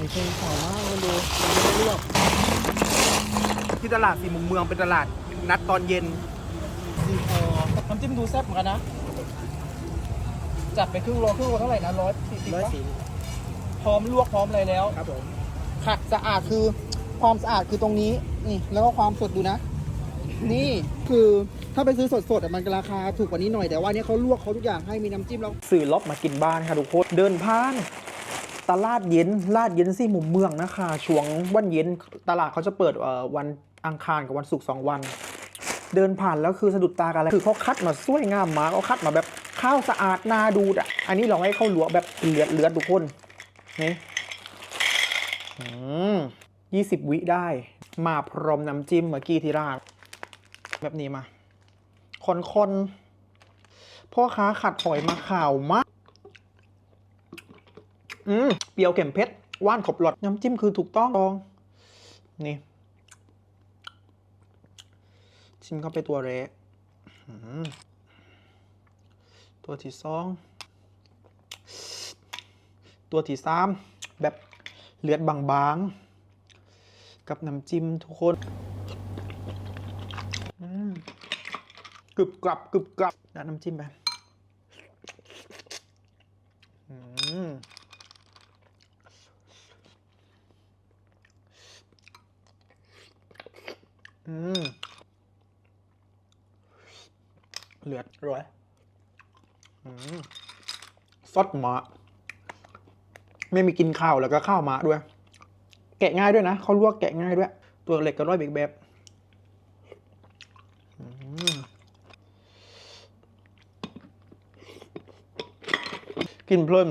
อยเชงขาวมากมันดูมันไม่ได้เลือกที่ตลาดสี่มุมเมืองเป็นตลาดนัดตอนเย็นดีพอน้ำจิ้มดูแซ่บเหมือนกันนะ จัดไปครึ่งโลครึ่งโลเท่าไหร่นะร้อยสี่สิบร้อยสี่พร้อมลวกพร้อมอะไรแล้วครับผมขัดสะอาดคือความสะอาดคือตรงนี้นี่ แล้วก็ความสดดูนะ นี่คือถ้าไปซื้อสดๆอะมันราคาถูกกว่านี้หน่อยแต่ว่าอันนี้เขาลวกเขาทุกอย่างให้มีน้ำจิ้มแล้ว สื่อล็อบมากินบ้านค่ะทุกคนเดินผ่าน ตลาดเย็นลาดเย็นสี่มุมเมืองนะคะ ช่วงวันเย็นตลาดเขาจะเปิดวันอังคารกับวันศุกร์สองวัน เดินผ่านแล้วคือสะดุดตากันอะไรคือเขาคัดมาสวยงามมากเขาคัดมาแบบข้าวสะอาดน่าดูดอะ อันนี้เราให้เข้าหลวแบบเลือดเลือดทุกคนนี่ยี่สิบวิได้ มาพร้อมน้ำจิ้มเมื่อกี้ที่ร้านแบบนี้มาคนๆพ่อค้าขัดหอยมาข่าวมาก อืมเปรี้ยวเข็มเพชรว่านขบหลอดน้ำจิ้มคือถูกต้องลองนี่ชิมเข้าไปตัวเละอืมตัวที่สองตัวที่สามแบบเลือดบางๆ กับน้ำจิ้มทุกคนกรึบกรับกรึบกรับแล้วน้ำจิ้มไป อืม อืมเหลือดร้อยอืมซดหมาไม่มีกินข้าวแล้วก็ข้าวหมาด้วย แกะง่ายด้วยนะเขาลวกแกะง่ายด้วย ตัวเหล็กก็ร้อยเบกแบบกินเพลิน